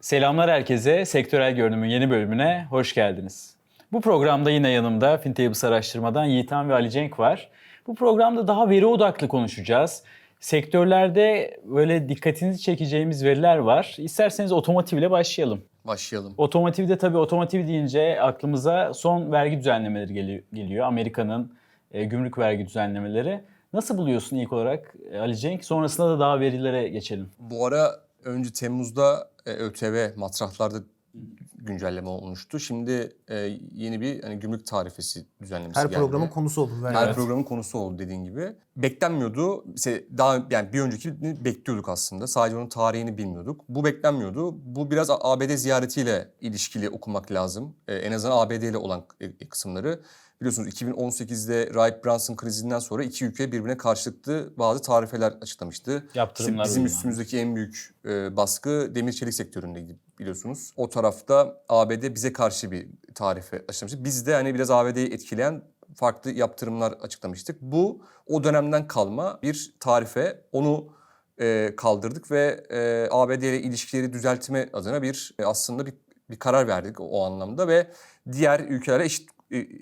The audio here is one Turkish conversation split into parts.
Selamlar herkese. Sektörel Görünüm'ün yeni bölümüne hoş geldiniz. Bu programda yine yanımda Fintables araştırmadan Yiğitan ve Ali Cenk var. Bu programda daha veri odaklı konuşacağız. Sektörlerde böyle dikkatinizi çekeceğimiz veriler var. İsterseniz otomotiv ile başlayalım. Başlayalım. Otomotivde tabii otomotiv deyince aklımıza son vergi düzenlemeleri geli- geliyor. Amerika'nın e, gümrük vergi düzenlemeleri. Nasıl buluyorsun ilk olarak e, Ali Cenk? Sonrasında da daha verilere geçelim. Bu ara önce Temmuz'da e, ÖTV matrahlarda güncelleme olmuştu. Şimdi e, yeni bir hani gümrük tarifesi düzenlemesi Her geldi. programın konusu oldu. Her vergi. programın konusu oldu dediğin gibi. Beklenmiyordu. Mesela daha yani bir önceki bekliyorduk aslında. Sadece onun tarihini bilmiyorduk. Bu beklenmiyordu. Bu biraz ABD ziyaretiyle ilişkili okumak lazım. Ee, en azından ABD ile olan e, kısımları. Biliyorsunuz 2018'de Wright Brunson krizinden sonra iki ülke birbirine karşılıklı bazı tarifeler açıklamıştı. Yaptırımlar İşte bizim uygulandı. üstümüzdeki en büyük e, baskı demir çelik sektöründeydi biliyorsunuz. O tarafta ABD bize karşı bir tarife açıklamıştı. Biz de hani biraz ABD'yi etkileyen farklı yaptırımlar açıklamıştık. Bu o dönemden kalma bir tarife. Onu e, kaldırdık ve e, ABD ile ilişkileri düzeltme adına bir e, aslında bir, bir karar verdik o anlamda ve diğer ülkelere eşit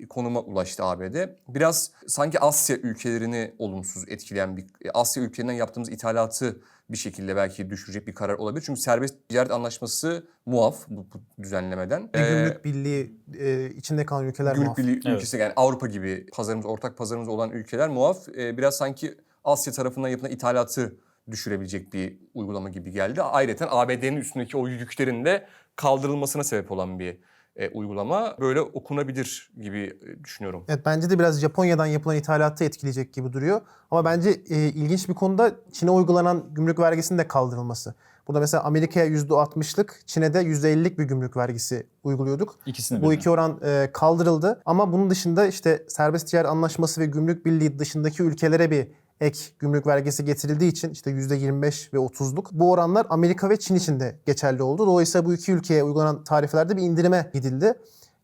konuma ulaştı ABD. Biraz sanki Asya ülkelerini olumsuz etkileyen bir e, Asya ülkelerinden yaptığımız ithalatı bir şekilde belki düşürecek bir karar olabilir. Çünkü serbest ticaret anlaşması muaf bu, bu düzenlemeden. Bir Ee, gümrük birliği e, içinde kalan ülkeler Gümrük muaf. Birliği Evet. ülkesi yani Avrupa gibi pazarımız, ortak pazarımız olan ülkeler muaf. Ee, biraz sanki Asya tarafından yapılan ithalatı düşürebilecek bir uygulama gibi geldi. Ayrıca ABD'nin üstündeki o yüklerin de kaldırılmasına sebep olan bir e, uygulama. Böyle okunabilir gibi e, düşünüyorum. Evet bence de biraz Japonya'dan yapılan ithalatı etkileyecek gibi duruyor. Ama bence e, ilginç bir konuda Çin'e uygulanan gümrük vergisinin de kaldırılması. Burada mesela Amerika'ya %60'lık, Çin'e de %50'lik bir gümrük vergisi uyguluyorduk. İkisini Bu iki oran e, kaldırıldı ama bunun dışında işte serbest ticaret anlaşması ve gümrük birliği dışındaki ülkelere bir ek gümrük vergisi getirildiği için işte %25 ve 30'luk bu oranlar Amerika ve Çin için de geçerli oldu. Dolayısıyla bu iki ülkeye uygulanan tarifelerde bir indirime gidildi.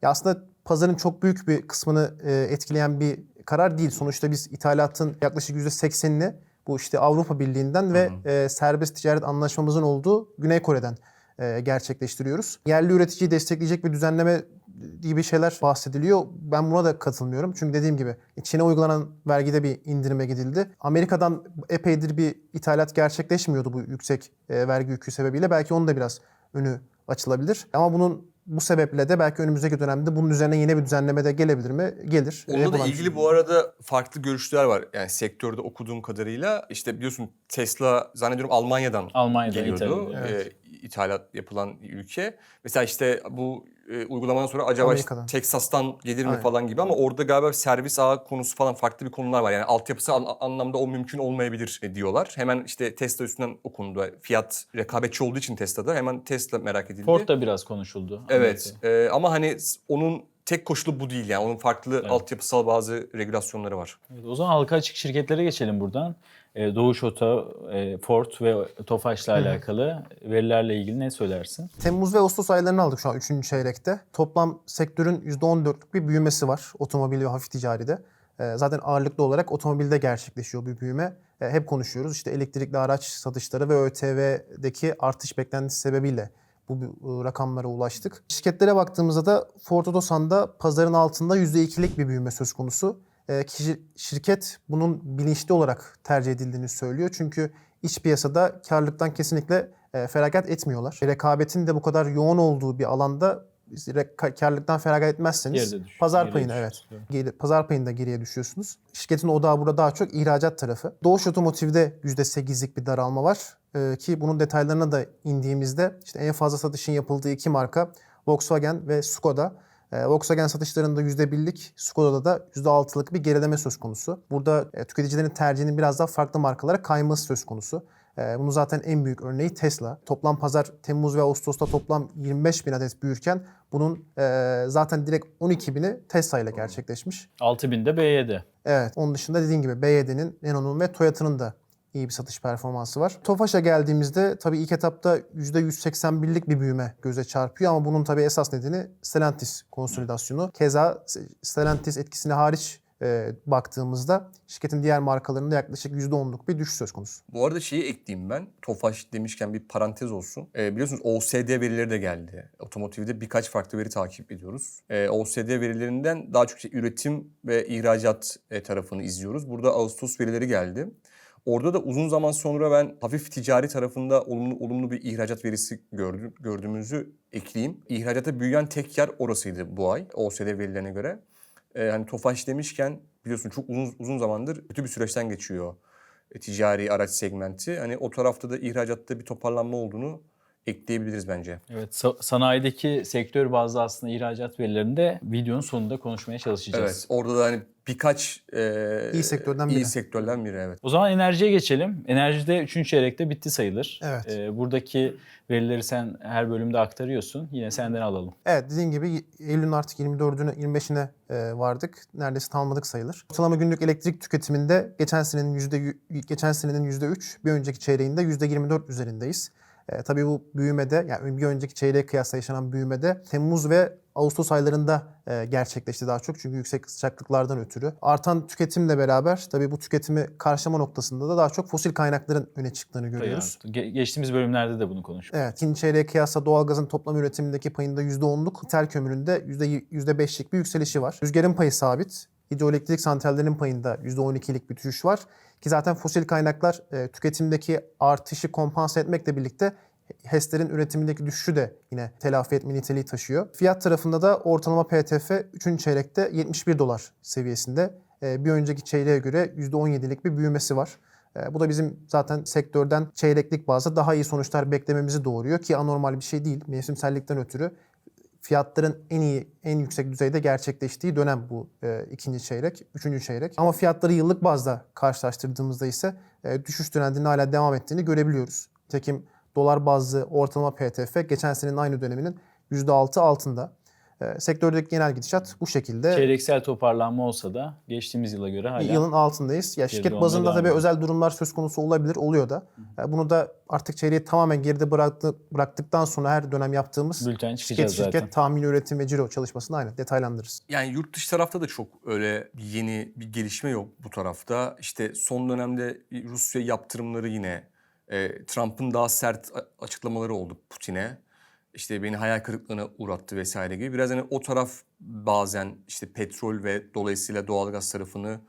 Ya aslında pazarın çok büyük bir kısmını e, etkileyen bir karar değil. Sonuçta biz ithalatın yaklaşık %80'ini bu işte Avrupa Birliği'nden ve e, serbest ticaret anlaşmamızın olduğu Güney Kore'den e, gerçekleştiriyoruz. Yerli üreticiyi destekleyecek bir düzenleme gibi şeyler bahsediliyor. Ben buna da katılmıyorum. Çünkü dediğim gibi Çin'e uygulanan vergide bir indirime gidildi. Amerika'dan epeydir bir ithalat gerçekleşmiyordu bu yüksek e, vergi yükü sebebiyle. Belki onun da biraz önü açılabilir. Ama bunun bu sebeple de belki önümüzdeki dönemde bunun üzerine yeni bir düzenleme de gelebilir mi? Gelir. Onunla da ilgili bu arada farklı görüşler var. Yani sektörde okuduğum kadarıyla işte biliyorsun Tesla zannediyorum Almanya'dan Almanya'dan geliyordu. İtalya'dan. Ee, ithalat yapılan ülke. Mesela işte bu e, uygulamadan sonra acaba Amerika'dan. Texas'tan gelir mi Aynen. falan gibi ama orada galiba servis ağı konusu falan farklı bir konular var. Yani altyapısı an- anlamda o mümkün olmayabilir e, diyorlar. Hemen işte Tesla üstünden okundu. Fiyat rekabetçi olduğu için Tesla'da hemen Tesla merak edildi. Ford da biraz konuşuldu. Evet e, ama hani onun tek koşulu bu değil yani. Onun farklı altyapısal bazı regülasyonları var. Evet, o zaman halka açık şirketlere geçelim buradan. Ee, Doğuş Oto, e, Ford ve Tofaş'la alakalı verilerle ilgili ne söylersin? Temmuz ve Ağustos aylarını aldık şu an 3. çeyrekte. Toplam sektörün %14'lük bir büyümesi var otomobil ve hafif ticaride. Ee, Zaten ağırlıklı olarak otomobilde gerçekleşiyor bu büyüme. Ee, Hep konuşuyoruz işte elektrikli araç satışları ve ÖTV'deki artış beklentisi sebebiyle bu bu rakamlara ulaştık. Şirketlere baktığımızda da Ford Otosan'da pazarın altında %2'lik bir büyüme söz konusu. Ee, kişi, şirket bunun bilinçli olarak tercih edildiğini söylüyor. Çünkü iç piyasada karlılıktan kesinlikle e, feragat etmiyorlar. Rekabetin de bu kadar yoğun olduğu bir alanda karlılıktan feragat etmezseniz düş- pazar payını evet geri- pazar payında geriye düşüyorsunuz. Şirketin odağı burada daha çok ihracat tarafı. Doğuş Otomotiv'de %8'lik bir daralma var. Ee, ki bunun detaylarına da indiğimizde işte en fazla satışın yapıldığı iki marka Volkswagen ve Skoda. Ee, Volkswagen satışlarında %1'lik, Skoda'da da %6'lık bir gerileme söz konusu. Burada e, tüketicilerin tercihinin biraz daha farklı markalara kayması söz konusu. Ee, Bunun zaten en büyük örneği Tesla. Toplam pazar Temmuz ve Ağustos'ta toplam 25 bin adet büyürken bunun e, zaten direkt 12 bini Tesla ile gerçekleşmiş. 6000'de BYD. Evet. Onun dışında dediğim gibi BYD'nin, Renault'un ve Toyota'nın da iyi bir satış performansı var. Tofaş'a geldiğimizde tabii ilk etapta %181'lik bir büyüme göze çarpıyor ama bunun tabii esas nedeni Stellantis konsolidasyonu. Keza Stellantis etkisini hariç e, baktığımızda şirketin diğer markalarında yaklaşık %10'luk bir düşüş söz konusu. Bu arada şeyi ekleyeyim ben. Tofaş demişken bir parantez olsun. Ee, biliyorsunuz OSD verileri de geldi. Otomotivde birkaç farklı veri takip ediyoruz. Ee, OSD verilerinden daha çok işte üretim ve ihracat e, tarafını izliyoruz. Burada Ağustos verileri geldi. Orada da uzun zaman sonra ben hafif ticari tarafında olumlu olumlu bir ihracat verisi gördüm, gördüğümüzü ekleyeyim. İhracata büyüyen tek yer orasıydı bu ay OSD verilerine göre. Ee, hani Tofaş demişken biliyorsun çok uzun uzun zamandır kötü bir süreçten geçiyor e, ticari araç segmenti. Hani o tarafta da ihracatta bir toparlanma olduğunu ekleyebiliriz bence. Evet, sa- sanayideki sektör bazlı aslında ihracat verilerini de videonun sonunda konuşmaya çalışacağız. Evet, orada da hani birkaç e, İyi sektörden iyi biri. sektörden biri evet. O zaman enerjiye geçelim. Enerjide 3. çeyrekte bitti sayılır. Evet. Ee, buradaki verileri sen her bölümde aktarıyorsun. Yine senden alalım. Evet dediğim gibi Eylül'ün artık 24'üne 25'ine e, vardık. Neredeyse tamamladık sayılır. Ortalama günlük elektrik tüketiminde geçen senenin yüzde geçen senenin %3, bir önceki çeyreğinde %24 üzerindeyiz. E, tabii bu büyümede yani bir önceki çeyreğe kıyasla yaşanan büyümede Temmuz ve Ağustos aylarında e, gerçekleşti daha çok çünkü yüksek sıcaklıklardan ötürü. Artan tüketimle beraber tabii bu tüketimi karşılama noktasında da daha çok fosil kaynakların öne çıktığını görüyoruz. Ge- geçtiğimiz bölümlerde de bunu konuştuk. Evet, ikinci çeyreğe kıyasla doğalgazın toplam üretimindeki payında %10'luk, ithal kömüründe %5'lik bir yükselişi var. Rüzgarın payı sabit. Hidroelektrik santrallerinin payında %12'lik bir düşüş var. Ki zaten fosil kaynaklar e, tüketimdeki artışı kompanse etmekle birlikte HES'lerin üretimindeki düşüşü de yine telafi etme niteliği taşıyor. Fiyat tarafında da ortalama PTF 3. çeyrekte 71 dolar seviyesinde. E, bir önceki çeyreğe göre %17'lik bir büyümesi var. E, Bu da bizim zaten sektörden çeyreklik bazda daha iyi sonuçlar beklememizi doğuruyor ki anormal bir şey değil. Mevsimsellikten ötürü fiyatların en iyi, en yüksek düzeyde gerçekleştiği dönem bu e, ikinci çeyrek, üçüncü çeyrek. Ama fiyatları yıllık bazda karşılaştırdığımızda ise e, düşüş trendinin hala devam ettiğini görebiliyoruz. Nitekim dolar bazlı ortalama PTF geçen senenin aynı döneminin %6 altında. E, sektördeki genel gidişat bu şekilde. Çeyreksel toparlanma olsa da geçtiğimiz yıla göre hala Yılın altındayız. Ya şirket bazında tabii özel durumlar söz konusu olabilir, oluyor da. E, Bunu da artık çeyreği tamamen geride bıraktı, bıraktıktan sonra her dönem yaptığımız bülten şirket çıkacağız şirket zaten. tahmin üretim ve ciro çalışmasını aynı detaylandırırız. Yani yurt dışı tarafta da çok öyle yeni bir gelişme yok bu tarafta. İşte son dönemde Rusya yaptırımları yine e, Trump'ın daha sert açıklamaları oldu Putin'e. İşte beni hayal kırıklığına uğrattı vesaire gibi. Biraz hani o taraf bazen işte petrol ve dolayısıyla doğalgaz tarafını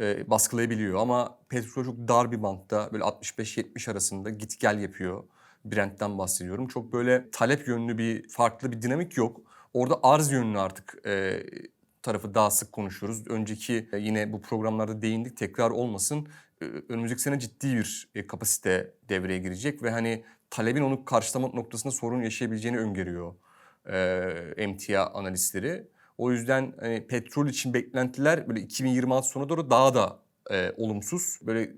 e, baskılayabiliyor. Ama petrol çok dar bir bantta böyle 65-70 arasında git gel yapıyor. Brent'ten bahsediyorum. Çok böyle talep yönlü bir farklı bir dinamik yok. Orada arz yönlü artık e, tarafı daha sık konuşuyoruz. Önceki e, yine bu programlarda değindik tekrar olmasın. E, önümüzdeki sene ciddi bir e, kapasite devreye girecek ve hani talebin onu karşılama noktasında sorun yaşayabileceğini öngörüyor e, emtia analistleri. O yüzden hani petrol için beklentiler böyle 2026 sona doğru daha da e, olumsuz. Böyle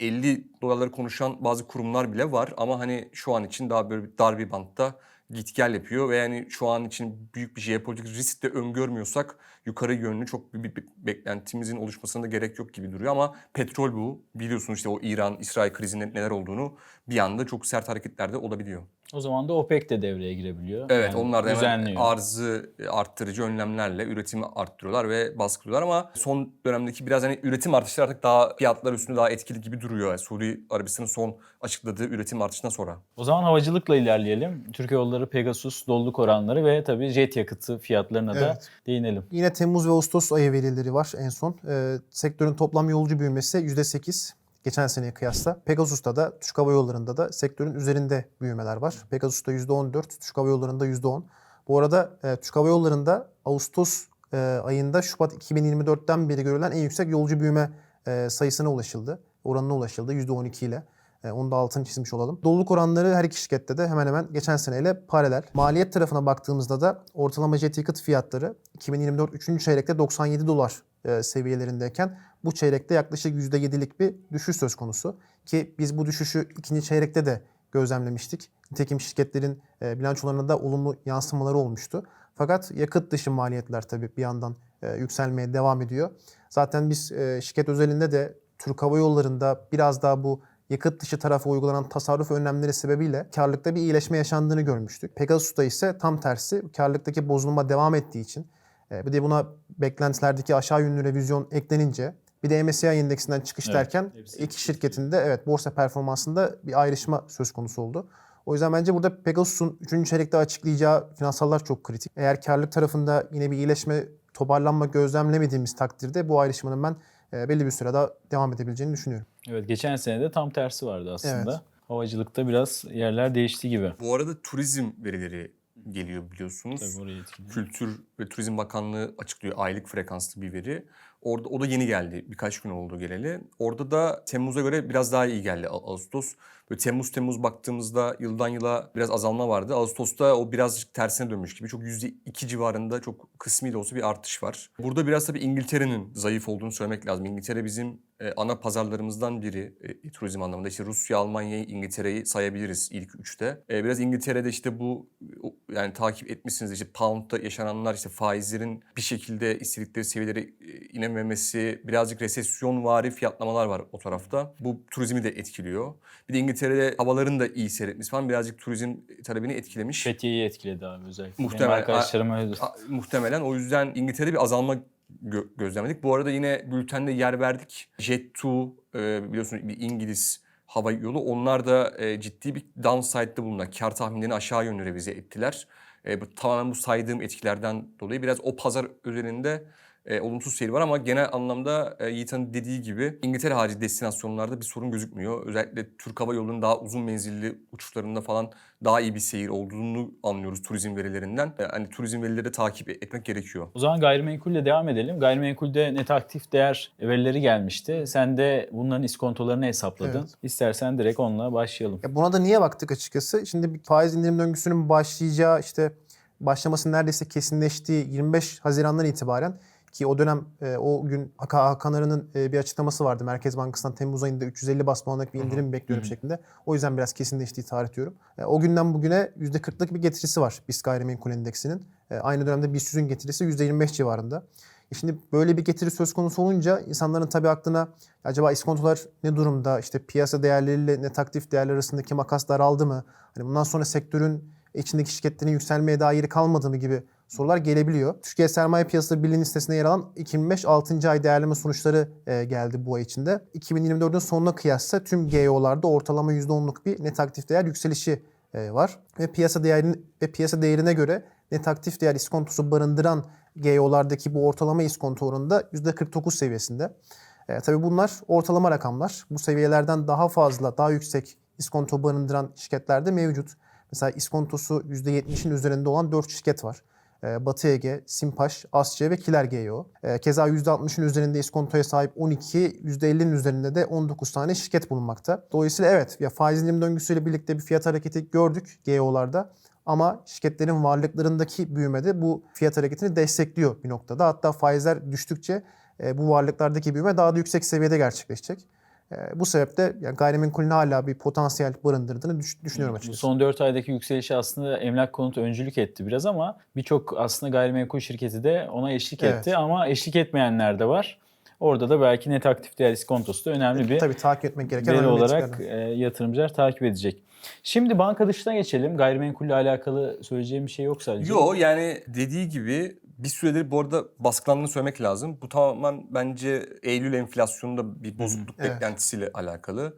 50 dolarları konuşan bazı kurumlar bile var ama hani şu an için daha böyle dar bir bantta git gel yapıyor ve yani şu an için büyük bir jeopolitik risk de öngörmüyorsak yukarı yönlü çok bir, bir- beklentimizin oluşmasına da gerek yok gibi duruyor ama petrol bu. Biliyorsunuz işte o İran-İsrail krizinde neler olduğunu bir anda çok sert hareketler de olabiliyor. O zaman da OPEC de devreye girebiliyor. Evet Yani onlar da hemen düzenliyor. arzı arttırıcı önlemlerle üretimi arttırıyorlar ve baskılıyorlar ama son dönemdeki biraz hani üretim artışları artık daha fiyatlar üstünde daha etkili gibi duruyor. Yani Suudi Arabistan'ın son açıkladığı üretim artışından sonra. O zaman havacılıkla ilerleyelim. Türk Yolları, Pegasus, doluluk oranları ve tabii jet yakıtı fiyatlarına da Evet. değinelim. Yine Temmuz ve Ağustos ayı verileri var en son. Ee, sektörün toplam yolcu büyümesi %8 geçen seneye kıyasla. Pegasus'ta da Türk Hava Yolları'nda da sektörün üzerinde büyümeler var. Pegasus'ta %14, Türk Hava Yolları'nda %10. Bu arada e, Türk Hava Yolları'nda Ağustos e, ayında Şubat 2024'ten beri görülen en yüksek yolcu büyüme e, sayısına ulaşıldı. Oranına ulaşıldı %12 ile. E, Onu da altını çizmiş olalım. Doluluk oranları her iki şirkette de hemen hemen geçen seneyle paralel. Maliyet tarafına baktığımızda da ortalama jet yakıt fiyatları 2024 3. çeyrekte 97 dolar e, seviyelerindeyken bu çeyrekte yaklaşık %7'lik bir düşüş söz konusu. Ki biz bu düşüşü ikinci çeyrekte de gözlemlemiştik. Nitekim şirketlerin e, bilançolarına da olumlu yansımaları olmuştu. Fakat yakıt dışı maliyetler tabii bir yandan e, yükselmeye devam ediyor. Zaten biz e, şirket özelinde de Türk Hava Yolları'nda biraz daha bu yakıt dışı tarafa uygulanan tasarruf önlemleri sebebiyle karlılıkta bir iyileşme yaşandığını görmüştük. Pegasus'ta ise tam tersi karlılıktaki bozulma devam ettiği için E, bir de buna beklentilerdeki aşağı yönlü revizyon eklenince bir de MSCI endeksinden çıkış Evet, derken iki şirketin de evet borsa performansında bir ayrışma söz konusu oldu. O yüzden bence burada Pegasus'un 3. çeyrekte açıklayacağı finansallar çok kritik. Eğer karlılık tarafında yine bir iyileşme, toparlanma gözlemlemediğimiz takdirde bu ayrışmanın ben e, belli bir süre daha devam edebileceğini düşünüyorum. Evet geçen sene de tam tersi vardı aslında. Evet. Havacılıkta biraz yerler değişti gibi. Bu arada turizm verileri geliyor biliyorsunuz. Tabii orayı etkiliyor. Kültür ve Turizm Bakanlığı açıklıyor aylık frekanslı bir veri. Orada o da yeni geldi. Birkaç gün oldu geleli. Orada da Temmuz'a göre biraz daha iyi geldi Ağ- Ağustos. Böyle Temmuz Temmuz baktığımızda yıldan yıla biraz azalma vardı. Ağustos'ta o birazcık tersine dönmüş gibi. Çok %2 civarında çok kısmi de olsa bir artış var. Burada biraz tabii İngiltere'nin zayıf olduğunu söylemek lazım. İngiltere bizim e, ana pazarlarımızdan biri e, turizm anlamında. İşte Rusya, Almanya'yı, İngiltere'yi sayabiliriz ilk üçte. E, biraz İngiltere'de işte bu yani takip etmişsiniz işte pound'da yaşananlar işte faizlerin bir şekilde istedikleri seviyelere e, inememesi, birazcık resesyon vari fiyatlamalar var o tarafta. Bu turizmi de etkiliyor. Bir de İngiltere'de havaların da iyi seyretmesi falan birazcık turizm talebini etkilemiş. Fethiye'yi etkiledi abi özellikle. Muhtemel- Benim arkadaşlarım öyle. A- muhtemelen o yüzden İngiltere'de bir azalma gö- gözlemledik. Bu arada yine bültende yer verdik. Jet2 e, biliyorsunuz bir İngiliz hava yolu. Onlar da e, ciddi bir downside'da bulunan kar tahminlerini aşağı yönlü revize ettiler. E, bu, tamamen bu saydığım etkilerden dolayı biraz o pazar üzerinde e, olumsuz seyir var ama genel anlamda e, Yiğit'in dediği gibi İngiltere harici destinasyonlarda bir sorun gözükmüyor. Özellikle Türk Hava Yolu'nun daha uzun menzilli uçuşlarında falan daha iyi bir seyir olduğunu anlıyoruz turizm verilerinden. E, hani turizm verileri de takip etmek gerekiyor. O zaman gayrimenkulle devam edelim. Gayrimenkulde net aktif değer verileri gelmişti. Sen de bunların iskontolarını hesapladın. Evet. İstersen direkt onunla başlayalım. Ya buna da niye baktık açıkçası? Şimdi bir faiz indirim döngüsünün başlayacağı işte başlaması neredeyse kesinleştiği 25 Haziran'dan itibaren ki o dönem e, o gün Hakan Arı'nın e, bir açıklaması vardı. Merkez Bankası'ndan Temmuz ayında 350 bas puanlık bir indirim bekliyorum şeklinde. O yüzden biraz kesinleştiği tarih diyorum. E, o günden bugüne %40'lık bir getirisi var BIST gayrimenkul endeksinin. E, aynı dönemde BIST 100'ün getirisi %25 civarında. E Şimdi böyle bir getiri söz konusu olunca insanların tabii aklına acaba iskontolar ne durumda? İşte piyasa değerleriyle net aktif değerler arasındaki makas daraldı mı? Hani bundan sonra sektörün içindeki şirketlerin yükselmeye dair kalmadı mı gibi sorular gelebiliyor. Türkiye Sermaye Piyasası Birliği listesinde yer alan 2005 6. ay değerleme sonuçları e, geldi bu ay içinde. 2024'ün sonuna kıyasla tüm GEO'larda ortalama %10'luk bir net aktif değer yükselişi e, var. Ve piyasa değerini ve piyasa değerine göre net aktif değer iskontosu barındıran GEO'lardaki bu ortalama iskonto oranı da %49 seviyesinde. E, tabii bunlar ortalama rakamlar. Bu seviyelerden daha fazla, daha yüksek iskonto barındıran şirketler de mevcut. Mesela iskontosu %70'in üzerinde olan 4 şirket var. E, Batı Ege, Simpaş, Asya ve Kiler GEO. E, keza %60'ın üzerinde iskontoya sahip 12, %50'nin üzerinde de 19 tane şirket bulunmakta. Dolayısıyla evet ya faiz indirim döngüsüyle birlikte bir fiyat hareketi gördük GEO'larda. Ama şirketlerin varlıklarındaki büyümede bu fiyat hareketini destekliyor bir noktada. Hatta faizler düştükçe e, bu varlıklardaki büyüme daha da yüksek seviyede gerçekleşecek. E, bu sebeple yani gayrimenkulün hala bir potansiyel barındırdığını düş- düşünüyorum açıkçası. son 4 aydaki yükselişi aslında emlak konut öncülük etti biraz ama birçok aslında gayrimenkul şirketi de ona eşlik Evet. etti ama eşlik etmeyenler de var. Orada da belki net aktif değer iskontosu da önemli bir Tabii takip etmek gereken veri önemli olarak e, yatırımcılar takip edecek. Şimdi banka dışına geçelim. Gayrimenkulle alakalı söyleyeceğim bir şey yok sadece. Yo yani dediği gibi bir süredir bu arada baskılandığını söylemek lazım. Bu tamamen bence Eylül enflasyonunda bir bozukluk Evet. beklentisiyle alakalı.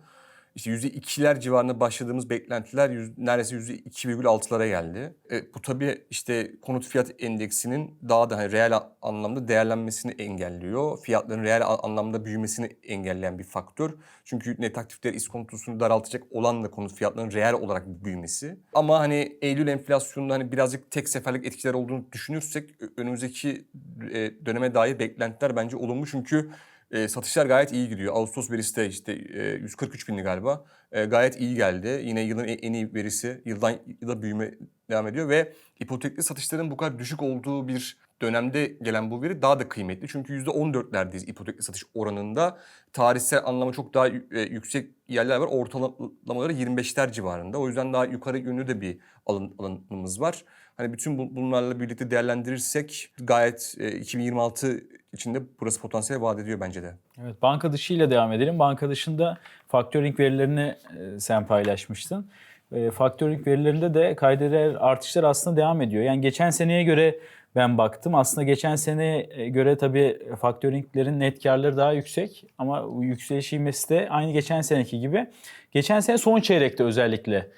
İşte %2'ler civarında başladığımız beklentiler yüz, neredeyse %2,6'lara geldi. E, bu tabii işte konut fiyat endeksinin daha da hani reel anlamda değerlenmesini engelliyor. Fiyatların reel anlamda büyümesini engelleyen bir faktör. Çünkü net aktif değer iskontosunu daraltacak olan da konut fiyatlarının reel olarak büyümesi. Ama hani Eylül enflasyonunda hani birazcık tek seferlik etkiler olduğunu düşünürsek önümüzdeki e, döneme dair beklentiler bence olumlu. Çünkü e, satışlar gayet iyi gidiyor. Ağustos verisi işte e, 143 bindi galiba. E, gayet iyi geldi. Yine yılın en, iyi verisi. Yıldan yıla büyüme devam ediyor ve ipotekli satışların bu kadar düşük olduğu bir dönemde gelen bu veri daha da kıymetli. Çünkü %14'lerdeyiz ipotekli satış oranında. Tarihsel anlamda çok daha e, yüksek yerler var. Ortalamaları 25'ler civarında. O yüzden daha yukarı yönlü de bir alın, alanımız var. Hani bütün bu- bunlarla birlikte değerlendirirsek gayet e, 2026 içinde burası potansiyel vaat ediyor bence de. Evet, banka dışı ile devam edelim. Banka dışında faktöring verilerini e, sen paylaşmıştın. E, faktöring verilerinde de kayda değer artışlar aslında devam ediyor. Yani geçen seneye göre ben baktım. Aslında geçen seneye göre tabii faktöringlerin net karları daha yüksek ama yükseliş ivmesi de aynı geçen seneki gibi. Geçen sene son çeyrekte özellikle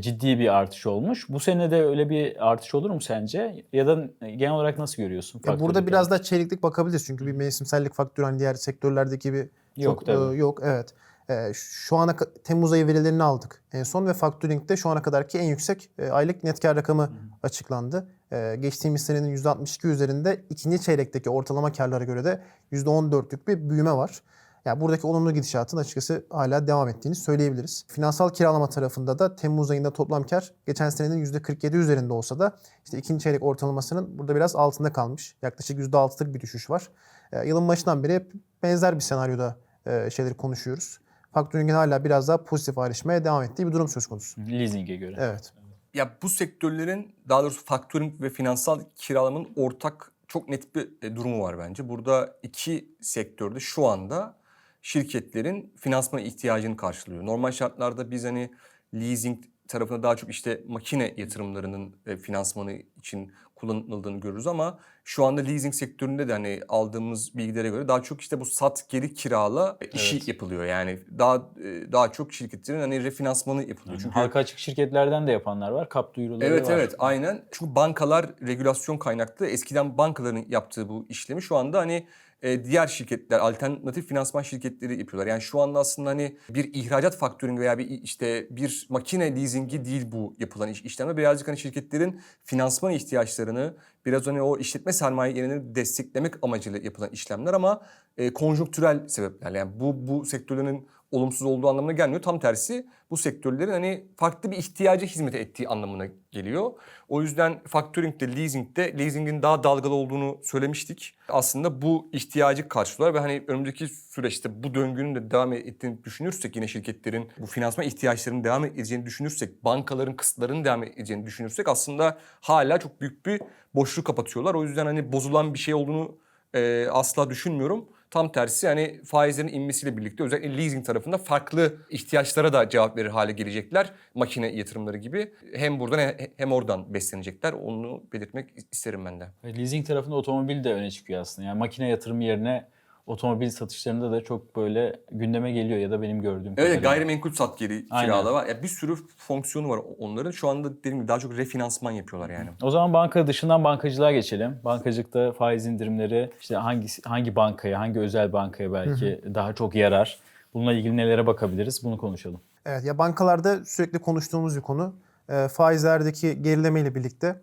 ciddi bir artış olmuş. Bu sene de öyle bir artış olur mu sence? Ya da genel olarak nasıl görüyorsun? Ya burada biraz daha çeyreklik bakabiliriz çünkü bir mevsimsellik faktörü hani diğer sektörlerdeki gibi Yok, çok e, yok evet. E, şu ana Temmuz ayı verilerini aldık en son ve faktöringde şu ana kadarki en yüksek e, aylık net kar rakamı açıklandı. E, geçtiğimiz senenin %62 üzerinde ikinci çeyrekteki ortalama karlara göre de %14'lük bir büyüme var. Yani buradaki olumlu gidişatın açıkçası hala devam ettiğini söyleyebiliriz. Finansal kiralama tarafında da Temmuz ayında toplam kar geçen senenin %47 üzerinde olsa da işte ikinci çeyrek ortalamasının burada biraz altında kalmış. Yaklaşık %6'lık bir düşüş var. E, yılın başından beri hep benzer bir senaryoda e, şeyleri konuşuyoruz. Faktöringin hala biraz daha pozitif ayrışmaya devam ettiği bir durum söz konusu. Leasing'e göre. Evet. Ya bu sektörlerin daha doğrusu faktöring ve finansal kiralamanın ortak çok net bir e, durumu var bence. Burada iki sektörde şu anda şirketlerin finansman ihtiyacını karşılıyor. Normal şartlarda biz hani leasing tarafında daha çok işte makine yatırımlarının e, finansmanı için kullanıldığını görürüz ama şu anda leasing sektöründe de hani aldığımız bilgilere göre daha çok işte bu sat geri kirala işi Evet. yapılıyor. Yani daha e, daha çok şirketlerin hani refinansmanı yapılıyor. Çünkü Halka açık şirketlerden de yapanlar var. Kap duyuruları Evet var. evet aynen. Çünkü bankalar regülasyon kaynaklı. Eskiden bankaların yaptığı bu işlemi şu anda hani e, diğer şirketler, alternatif finansman şirketleri yapıyorlar. Yani şu anda aslında hani bir ihracat faktörünü veya bir işte bir makine leasingi değil bu yapılan iş, işlemler. Birazcık hani şirketlerin finansman ihtiyaçlarını, biraz hani o işletme sermayelerini desteklemek amacıyla yapılan işlemler ama e, konjonktürel sebeplerle. Yani bu bu sektörlerin olumsuz olduğu anlamına gelmiyor. Tam tersi bu sektörlerin hani farklı bir ihtiyaca hizmet ettiği anlamına geliyor. O yüzden faktöringde, leasingde, leasingin daha dalgalı olduğunu söylemiştik. Aslında bu ihtiyacı karşılıyorlar ve hani önümüzdeki süreçte bu döngünün de devam ettiğini düşünürsek yine şirketlerin bu finansman ihtiyaçlarının devam edeceğini düşünürsek, bankaların kısıtlarının devam edeceğini düşünürsek aslında hala çok büyük bir boşluk kapatıyorlar. O yüzden hani bozulan bir şey olduğunu e, asla düşünmüyorum. Tam tersi hani faizlerin inmesiyle birlikte özellikle leasing tarafında farklı ihtiyaçlara da cevap verir hale gelecekler. Makine yatırımları gibi. Hem buradan he- hem oradan beslenecekler. Onu belirtmek isterim ben de. Leasing tarafında otomobil de öne çıkıyor aslında. Yani makine yatırımı yerine otomobil satışlarında da çok böyle gündeme geliyor ya da benim gördüğüm Evet kadarıyla. gayrimenkul sat geri kirala var. Ya bir sürü fonksiyonu var onların. Şu anda dediğim gibi daha çok refinansman yapıyorlar yani. O zaman banka dışından bankacılığa geçelim. Bankacılıkta faiz indirimleri işte hangi hangi bankaya, hangi özel bankaya belki daha çok yarar. Bununla ilgili nelere bakabiliriz? Bunu konuşalım. Evet ya bankalarda sürekli konuştuğumuz bir konu. E, faizlerdeki gerileme ile birlikte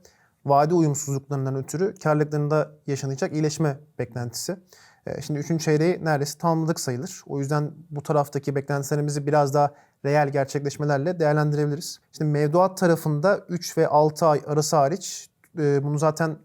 vade uyumsuzluklarından ötürü karlılıklarında yaşanacak iyileşme beklentisi. E, şimdi üçüncü çeyreği neredeyse tamamladık sayılır. O yüzden bu taraftaki beklentilerimizi biraz daha reel gerçekleşmelerle değerlendirebiliriz. Şimdi mevduat tarafında 3 ve 6 ay arası hariç e, bunu zaten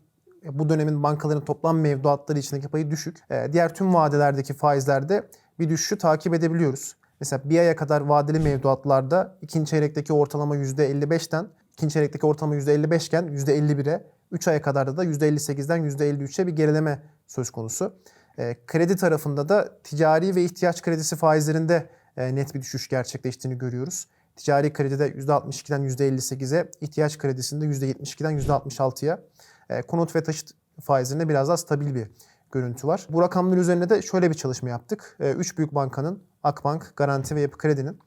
bu dönemin bankaların toplam mevduatları içindeki payı düşük. Ee, diğer tüm vadelerdeki faizlerde bir düşüşü takip edebiliyoruz. Mesela bir aya kadar vadeli mevduatlarda ikinci çeyrekteki ortalama %55'ten, ikinci çeyrekteki ortalama %55 iken %51'e, 3 aya kadar da %58'den %53'e bir gerileme söz konusu. Ee, kredi tarafında da ticari ve ihtiyaç kredisi faizlerinde e, net bir düşüş gerçekleştiğini görüyoruz. Ticari kredide %62'den %58'e, ihtiyaç kredisinde %72'den %66'ya. E, konut ve taşıt faizlerinde biraz daha stabil bir görüntü var. Bu rakamlar üzerine de şöyle bir çalışma yaptık. E, Üç büyük bankanın, Akbank, Garanti ve Yapı Kredi'nin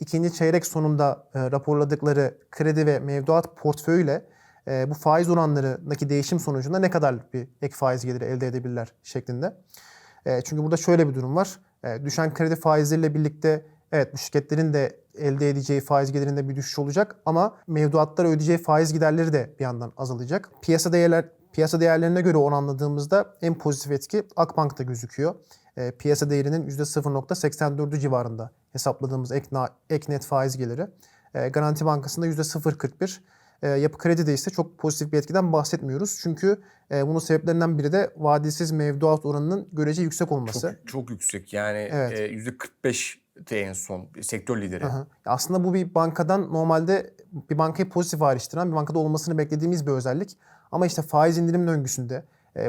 ikinci çeyrek sonunda e, raporladıkları kredi ve mevduat portföyüyle e, bu faiz oranlarındaki değişim sonucunda ne kadarlık bir ek faiz geliri elde edebilirler şeklinde. E, çünkü burada şöyle bir durum var. E, düşen kredi faizleriyle birlikte evet bu şirketlerin de elde edeceği faiz gelirinde bir düşüş olacak ama mevduatlara ödeyeceği faiz giderleri de bir yandan azalacak. Piyasa değerler piyasa değerlerine göre oranladığımızda en pozitif etki Akbank'ta gözüküyor. E, piyasa değerinin %0.84'ü civarında hesapladığımız ek, ek net faiz geliri. E, Garanti Bankası'nda %0.41. E, yapı Kredi'de ise çok pozitif bir etkiden bahsetmiyoruz. Çünkü e, bunun sebeplerinden biri de vadesiz mevduat oranının görece yüksek olması. Çok, çok yüksek yani Evet. e, %45 de en son sektör lideri. Aha. Aslında bu bir bankadan normalde bir bankayı pozitif ayrıştıran bir bankada olmasını beklediğimiz bir özellik. Ama işte faiz indirim döngüsünde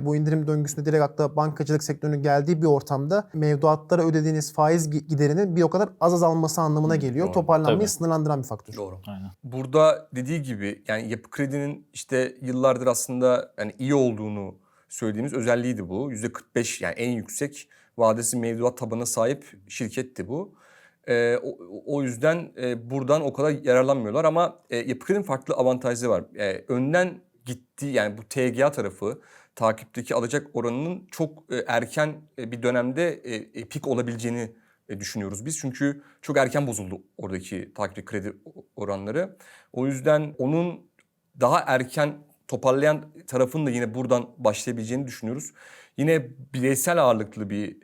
bu indirim döngüsünde direkt akla bankacılık sektörünün geldiği bir ortamda mevduatlara ödediğiniz faiz gi- giderinin bir o kadar az azalması anlamına geliyor. doğru. Toparlanmayı Tabii. sınırlandıran bir faktör. Doğru. Aynen. Burada dediği gibi yani yapı kredinin işte yıllardır aslında yani iyi olduğunu söylediğimiz özelliğiydi bu. %45 yani en yüksek vadesi mevduat tabanına sahip şirketti bu. Ee, o, o yüzden e, buradan o kadar yararlanmıyorlar ama e, yapı kredinin farklı avantajları var. E, önden gittiği yani bu TGA tarafı takipteki alacak oranının çok e, erken e, bir dönemde e, pik olabileceğini düşünüyoruz biz. Çünkü çok erken bozuldu oradaki takipteki kredi oranları. O yüzden onun daha erken toparlayan tarafın da yine buradan başlayabileceğini düşünüyoruz. Yine bireysel ağırlıklı bir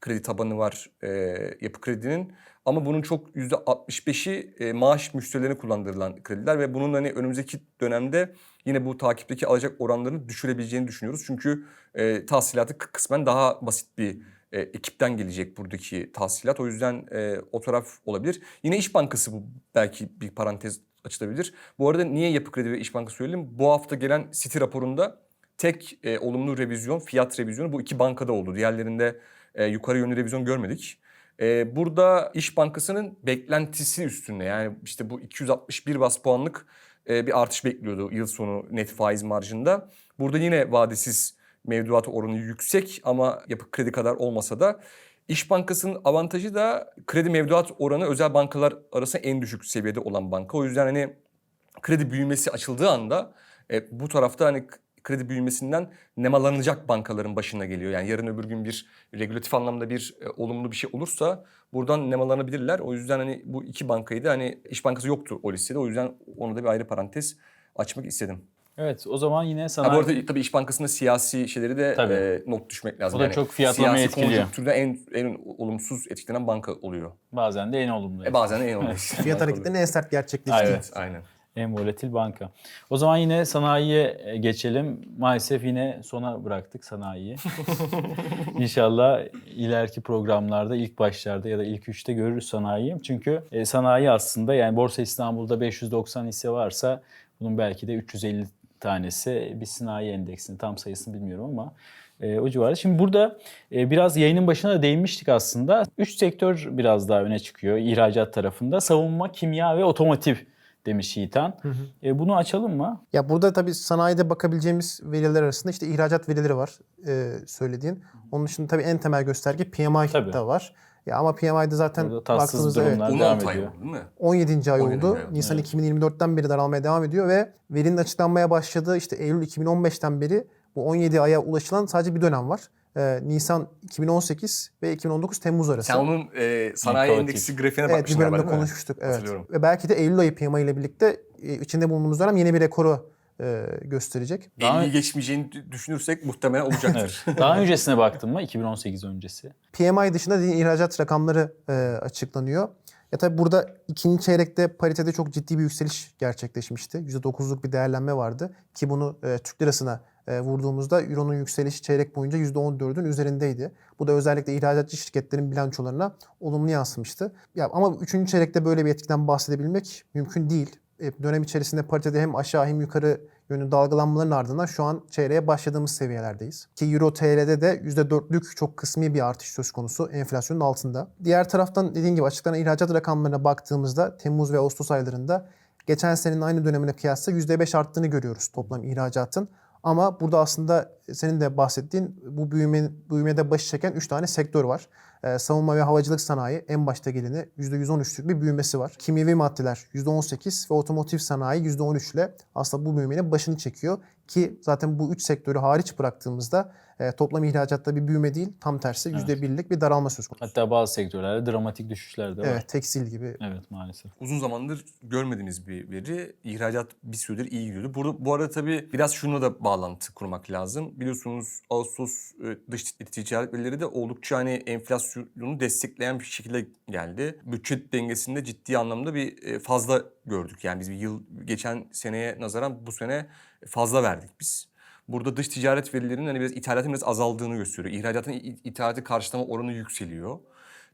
kredi tabanı var yapı kredinin. Ama bunun çok %65'i e, maaş müşterilerine kullandırılan krediler ve bunun hani önümüzdeki dönemde yine bu takipteki alacak oranlarını düşürebileceğini düşünüyoruz. Çünkü e, tahsilatı kısmen daha basit bir e, ekipten gelecek buradaki tahsilat. O yüzden e, o taraf olabilir. Yine İş Bankası bu belki bir parantez açılabilir. Bu arada niye Yapı Kredi ve İş Bankası söyledim? Bu hafta gelen Citi raporunda tek e, olumlu revizyon, fiyat revizyonu bu iki bankada oldu. Diğerlerinde e, yukarı yönlü revizyon görmedik. E, burada İş Bankası'nın beklentisi üstünde yani işte bu 261 bas puanlık bir artış bekliyordu yıl sonu net faiz marjında. Burada yine vadesiz mevduat oranı yüksek ama yapı kredi kadar olmasa da İş Bankası'nın avantajı da kredi mevduat oranı özel bankalar arasında en düşük seviyede olan banka. O yüzden hani kredi büyümesi açıldığı anda e, bu tarafta hani kredi büyümesinden nemalanacak bankaların başına geliyor. Yani yarın öbür gün bir regülatif anlamda bir e, olumlu bir şey olursa buradan nemalanabilirler. O yüzden hani bu iki bankayı da hani İş Bankası yoktu o listede. O yüzden onu da bir ayrı parantez açmak istedim. Evet o zaman yine Ha, sana bu arada tabii İş Bankası'nda siyasi şeyleri de Tabii. e, not düşmek lazım. O da çok fiyatlamayı siyasi etkiliyor. konjonktürde en, en olumsuz etkilenen banka oluyor. bazen de en olumlu. E, bazen de en olumlu. Fiyat hareketlerinin en sert gerçekleştiği. Evet, aynen. En volatil banka. O zaman yine sanayiye e, geçelim. Maalesef yine sona bıraktık sanayiyi. İnşallah ileriki programlarda ilk başlarda ya da ilk üçte görürüz sanayiyi. Çünkü e, sanayi aslında yani Borsa İstanbul'da 590 hisse varsa bunun belki de 350 tanesi bir sanayi endeksinin tam sayısını bilmiyorum ama e, o civarda. Şimdi burada e, biraz yayının başına da değinmiştik aslında. Üç sektör biraz daha öne çıkıyor ihracat tarafında. Savunma, kimya ve otomotiv demiş Yiğitan. E, bunu açalım mı? Ya burada tabii sanayide bakabileceğimiz veriler arasında işte ihracat verileri var e, söylediğin. Onun dışında tabii en temel gösterge PMI Tabii. da var. Ya ama PMI'de zaten baktığımızda evet, durumlar. 16 devam ay ediyor. oldu değil mi? 17. ay 17. oldu. ay oldu, Nisan evet. 2024'ten beri daralmaya devam ediyor ve verinin açıklanmaya başladığı işte Eylül 2015'ten beri bu 17 aya ulaşılan sadece bir dönem var. Ee, Nisan 2018 ve 2019 Temmuz arası. Sen onun e, sanayi Kaotik. endeksi grafiğine Evet bir bakmıştın değil mi? konuşmuştuk. Evet. Ve belki de Eylül ayı PMI ile birlikte e, içinde bulunduğumuz dönem yeni bir rekoru e, gösterecek. Daha- 50'yi geçmeyeceğini düşünürsek muhtemelen olacaktır. Evet. Daha öncesine baktın mı? 2018 öncesi. PMI dışında ihracat rakamları e, açıklanıyor. Ya tabii burada ikinci çeyrekte paritede çok ciddi bir yükseliş gerçekleşmişti. %9'luk bir değerlenme vardı ki bunu e, Türk lirasına e, vurduğumuzda Euro'nun yükselişi çeyrek boyunca %14'ün üzerindeydi. Bu da özellikle ihracatçı şirketlerin bilançolarına olumlu yansımıştı. Ya ama üçüncü çeyrekte böyle bir etkiden bahsedebilmek mümkün değil. E, dönem içerisinde paritede hem aşağı hem yukarı yönlü dalgalanmaların ardından şu an çeyreğe başladığımız seviyelerdeyiz. Ki Euro TL'de de %4'lük çok kısmi bir artış söz konusu enflasyonun altında. Diğer taraftan dediğim gibi açıklanan ihracat rakamlarına baktığımızda Temmuz ve Ağustos aylarında geçen senenin aynı dönemine kıyasla %5 arttığını görüyoruz toplam ihracatın. Ama burada aslında senin de bahsettiğin bu büyüme, büyümede başı çeken 3 tane sektör var. Ee, savunma ve havacılık sanayi en başta geleni %113'lük bir büyümesi var. Kimyevi maddeler %18 ve otomotiv sanayi %13 ile aslında bu büyümenin başını çekiyor. Ki zaten bu üç sektörü hariç bıraktığımızda e, toplam ihracatta bir büyüme değil tam tersi Evet. %1'lik bir daralma söz konusu. Hatta bazı sektörlerde dramatik düşüşler de var. Evet tekstil gibi Evet maalesef. Uzun zamandır görmediğimiz bir veri. İhracat bir süredir iyi gidiyordu. Burada, bu arada tabii biraz şunu da bağlantı kurmak lazım. Biliyorsunuz Ağustos e, dış ticaret verileri de oldukça hani enflasyonu destekleyen bir şekilde geldi. Bütçe dengesinde ciddi anlamda bir e, fazla gördük. Yani biz bir yıl geçen seneye nazaran bu sene fazla verdik biz. Burada dış ticaret verilerinin hani biraz ithalatın biraz azaldığını gösteriyor. İhracatın ithalatı karşılama oranı yükseliyor.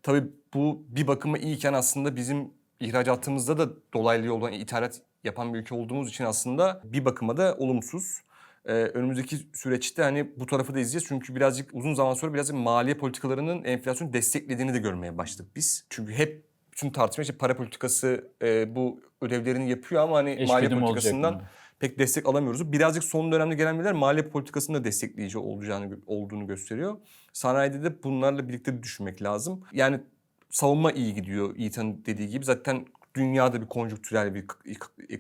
Tabii bu bir bakıma iyiyken aslında bizim ihracatımızda da dolaylı yoldan ithalat yapan bir ülke olduğumuz için aslında bir bakıma da olumsuz. Ee, önümüzdeki süreçte hani bu tarafı da izleyeceğiz. Çünkü birazcık uzun zaman sonra birazcık maliye politikalarının enflasyonu desteklediğini de görmeye başladık biz. Çünkü hep bütün tartışma işte para politikası e, bu ödevlerini yapıyor ama hani Eş maliye olacak politikasından mı? Pek destek alamıyoruz. Birazcık son dönemde gelen veriler maliye politikasının da destekleyici olacağını olduğunu gösteriyor. Sanayide de bunlarla birlikte düşünmek lazım. Yani savunma iyi gidiyor Yiğit'in dediği gibi. Zaten dünyada bir konjonktürel bir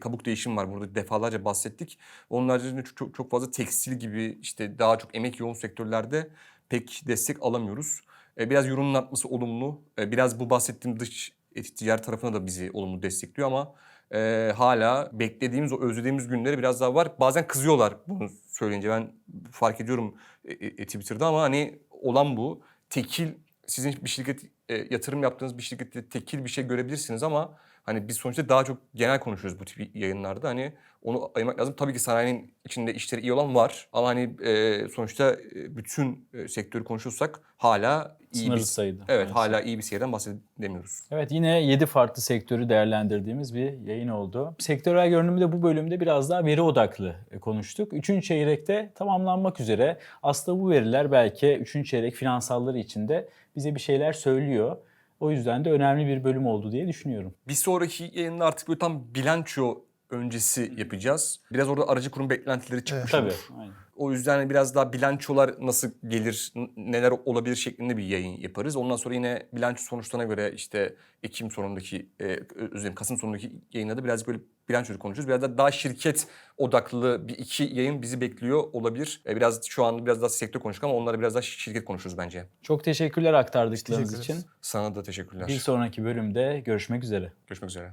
kabuk değişim var. Burada defalarca bahsettik. Onun haricinde çok, çok, fazla tekstil gibi işte daha çok emek yoğun sektörlerde pek destek alamıyoruz. E, Biraz euronun artması olumlu. E, Biraz bu bahsettiğim dış ticaret tarafına da bizi olumlu destekliyor ama e, hala beklediğimiz, o özlediğimiz günleri biraz daha var. Bazen kızıyorlar bunu söyleyince. Ben fark ediyorum e, e, Twitter'da ama hani olan bu. Tekil, sizin bir şirket e, yatırım yaptığınız bir şirkette tekil bir şey görebilirsiniz ama hani biz sonuçta daha çok genel konuşuyoruz bu tip yayınlarda. Hani onu ayırmak lazım. Tabii ki sanayinin içinde işleri iyi olan var ama hani e, sonuçta e, bütün e, sektörü konuşursak hala iyi Sınırlı bir sayıda. Evet, maalesef. hala iyi bir seyirden bahsedemiyoruz. Evet yine 7 farklı sektörü değerlendirdiğimiz bir yayın oldu. Sektörel görünümde bu bölümde biraz daha veri odaklı e, konuştuk. Üçüncü çeyrekte tamamlanmak üzere. Aslında bu veriler belki üçüncü çeyrek finansalları içinde bize bir şeyler söylüyor. O yüzden de önemli bir bölüm oldu diye düşünüyorum. Bir sonraki yayında artık böyle tam bilanço öncesi yapacağız. Biraz orada aracı kurum beklentileri çıkmış Tabii. olur. Aynen. O yüzden hani biraz daha bilançolar nasıl gelir, neler olabilir şeklinde bir yayın yaparız. Ondan sonra yine bilanço sonuçlarına göre işte Ekim sonundaki, e, özür dilerim Kasım sonundaki yayında da biraz böyle bilançoyu konuşuruz. Biraz da daha şirket odaklı bir iki yayın bizi bekliyor olabilir. E, biraz şu an biraz daha sektör konuştuk ama onlara biraz daha şirket konuşuruz bence. Çok teşekkürler aktardıklarınız Teşekkür için. Sana da teşekkürler. Bir sonraki bölümde görüşmek üzere. Görüşmek üzere.